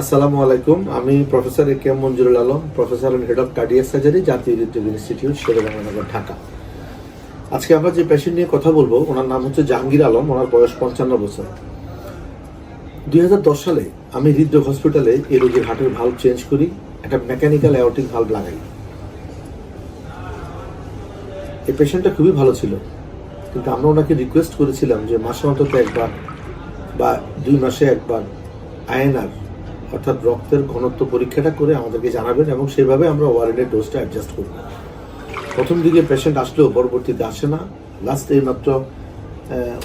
আসসালামু আলাইকুম। আমি professor A K M Manjurul Alam, professor and head of cardiac surgery, জাতীয় হৃদরোগ ইনস্টিটিউট, শেরেবাংলানগর, ঢাকা। আজকে আমরা যে পেশেন্ট নিয়ে কথা বলব, ওনার নাম হচ্ছে জাহাঙ্গীর আলম, ওনার বয়স পঞ্চান্ন বছর। দুই হাজার দশ সালে আমি হৃদরোগ হসপিটালে এই রোগীর হার্টের ভাল্ব চেঞ্জ করি, একটা মেকানিক্যাল অ্যাওটিক ভাল্ব লাগাই। এই পেশেন্টটা খুবই ভালো ছিল, কিন্তু আমরা ওনাকে রিকোয়েস্ট করেছিলাম যে মাসে অন্তত একবার বা দুই মাসে একবার আয়নার অর্থাৎ রক্তের ঘনত্ব পরীক্ষাটা করে আমাদেরকে জানাবেন এবং সেভাবে আমরা ওয়ারেন্টের ডোজটা অ্যাডজাস্ট করব। প্রথম দিকে পেশেন্ট আসলেও পরবর্তীতে আসে না। লাস্ট এই মাত্র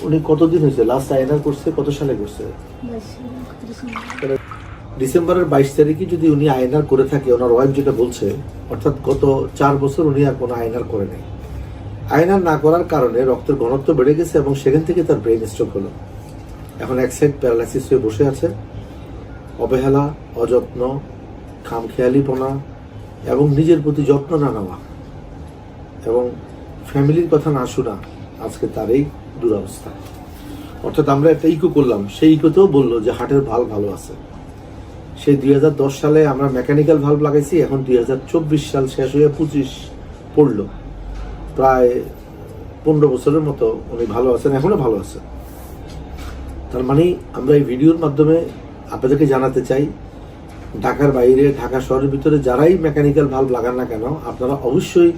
উনি কতদিন হয়েছে? লাস্ট আয়নার করছে, কত সালে করছে? ডিসেম্বরের বাইশ তারিখে যদি উনি আয়নার করে থাকে, ওনার ওয়াইফ যেটা বলছে, অর্থাৎ গত চার বছর উনি আর কোনো আয়নার করে নেই। আয়নার না করার কারণে রক্তের ঘনত্ব বেড়ে গেছে এবং সেখান থেকে তার ব্রেন স্ট্রোক হলো। এখন এক সাইড প্যারালাইসিস হয়ে বসে আছে। অবহেলা, অযত্ন, খামখেয়ালিপনা এবং নিজের প্রতি যত্ন না নেওয়া এবং ফ্যামিলির কথা না শোনা আজকে তার এই দুরবস্থা। অর্থাৎ আমরা একটা ইকো করলাম। সেই ইকোতেও বলল যে হার্টের ভালো ভালো আছে। সেই দুই হাজার দশ সালে আমরা মেকানিক্যাল ভাল্ব লাগাইছি, এখন দুই হাজার চব্বিশ সাল শেষ হয়ে পঁচিশ পড়ল। প্রায় পনেরো বছরের মতো উনি ভালো আছেন, এখনও ভালো আছেন। তার মানে আমরা এই ভিডিওর মাধ্যমে আপনাদেরকে জানাতে চাই, ঢাকার বাইরে, ঢাকা শহরের ভিতরে যারাই মেকানিক্যাল ভাল্ব লাগান না কেন, আপনারা অবশ্যই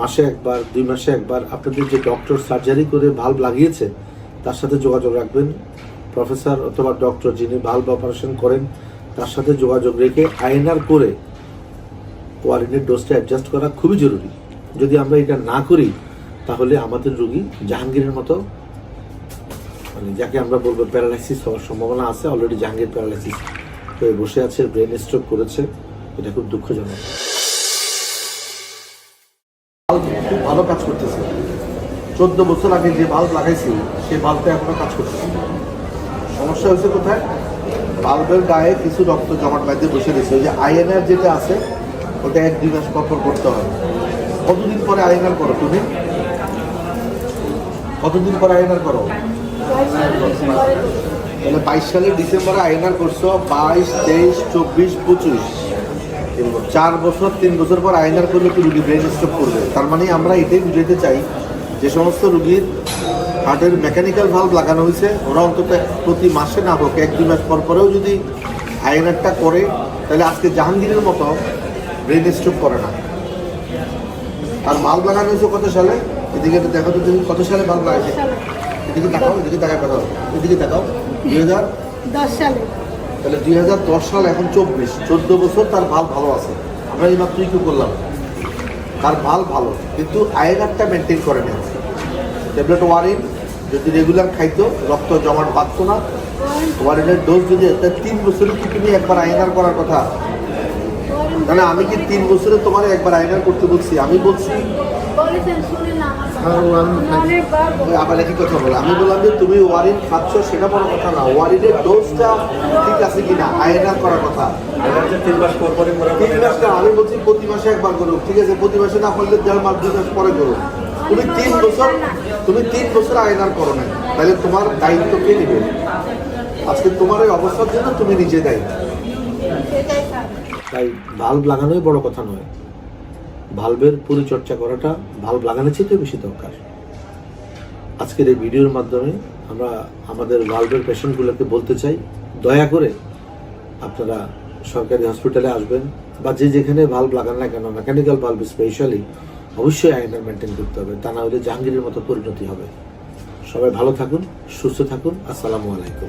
মাসে একবার, দুই মাসে একবার আপনাদের যে ডক্টর সার্জারি করে ভাল্ব লাগিয়েছে, তার সাথে যোগাযোগ রাখবেন। প্রফেসর অথবা ডক্টর যিনি ভাল্ব অপারেশন করেন, তার সাথে যোগাযোগ রেখে আইএনআর করে ওয়ারেন্টের ডোজটা অ্যাডজাস্ট করা খুবই জরুরি। যদি আমরা এটা না করি, তাহলে আমাদের রোগী জাহাঙ্গীরের মতো মানে যাকে আমরা বলব প্যারালাইসিস হওয়ার সম্ভাবনা আছে অলরেডি জাহাঙ্গীর প্যারালাইসিস হয়ে বসে আছে, ব্রেন স্ট্রোক করেছে। এটা খুব দুঃখজনক। খুব ভালো কাজ করতেছে। চোদ্দ বছর আগে যে বাল্ব লাগাইছি সেই বাল্বটা এখনও কাজ করতেছে। সমস্যা হয়েছে কোথায়? বাল্বের গায়ে কিছু রক্ত জমাট বাঁধতে বসে রয়েছে। ওই যে আইএনআর যেটা আছে, ওটা এক দুই মাস পর পর করতে হয় কতদিন পরে আইএনআর করো তুমি? কতদিন পরে আইএনআর করো? তাহলে বাইশ সালের ডিসেম্বরে আইএনআর করছ বাইশ, তেইশ, চব্বিশ, পঁচিশ। চার বছর, তিন বছর পর আইনার করলে কি রুগী ব্রেন স্ট্রোক করবে? তার মানে আমরা এটাই বুঝাইতে চাই, যে সমস্ত রুগীর হার্টের মেকানিক্যাল ভাল্ব লাগানো হয়েছে, ওরা অন্তত প্রতি মাসে না হোক, এক, দুই মাস পর পরেও যদি আইনারটা করে, তাহলে আজকে জাহাঙ্গীরের মতো ব্রেন স্ট্রোক করে না। আর বাল্ব লাগানো হয়েছে কত সালে? এদিকে দেখো তো তুমি কত সালে বাল্ব লাগাইছে? এদিকে দেখাও এদিকে দেখায় কথা এদিকে দেখাও দুই হাজার দশ সালে। তাহলে দুই হাজার দশ সাল এখন চব্বিশ। চোদ্দ বছর তার ভালো ভালো আছে। আমরা এই মাত্র কি করলাম? তার ভালো ভালো। কিন্তু আয়নারটা মেনটেন করে না ট্যাবলেট ওয়ারিন যদি রেগুলার খাইতো রক্ত জমাট বাঁধতো না। ওয়ারিনের ডোজ যদি তা তিন বছরে কি তুমি একবার আয়নার করার কথা? তাহলে আমি কি তিন বছরে তোমার একবার আয়নার করতে বলছি? আমি বলছি ওই আবার একই কথা বলে? আমি বললাম যে তুমি ওয়ারিন খাচ্ছ, সেটা বড় কথা না। ওয়ারিনের ডোজটা ঠিক আছে কিনা আয়নার করার কথা। তিন মাস পর আমি বলছি প্রতি মাসে একবার করো ঠিক আছে? প্রতি মাসে না করলে দেড় মাস, দুই মাস পরে করো তুমি তিন বছর, তুমি তিন বছর আয়নার করো না তাহলে তোমার দায়িত্ব কে নেবে? আজকে তোমার এই অবস্থার জন্য তুমি নিজে দায়ী। তাই ভাল্ব লাগানোই বড় কথা নয়। ভাল্বের পরিচর্যা করাটা ভাল্ব লাগানোর চেয়ে বেশি দরকার। আজকের এই ভিডিওর মাধ্যমে আমরা আমাদের ভাল্বের পেশেন্টগুলোকে বলতে চাই, দয়া করে আপনারা সরকারি হসপিটালে আসবেন বা যে যেখানে ভাল্ব লাগান না কেন মেকানিক্যাল ভাল্ব স্পেশালি অবশ্যই আইনার মেনটেন করতে হবে, তা না হলে জাহাঙ্গীরের মতো পরিণতি হবে। সবাই ভালো থাকুন, সুস্থ থাকুন, আসসালামু আলাইকুম।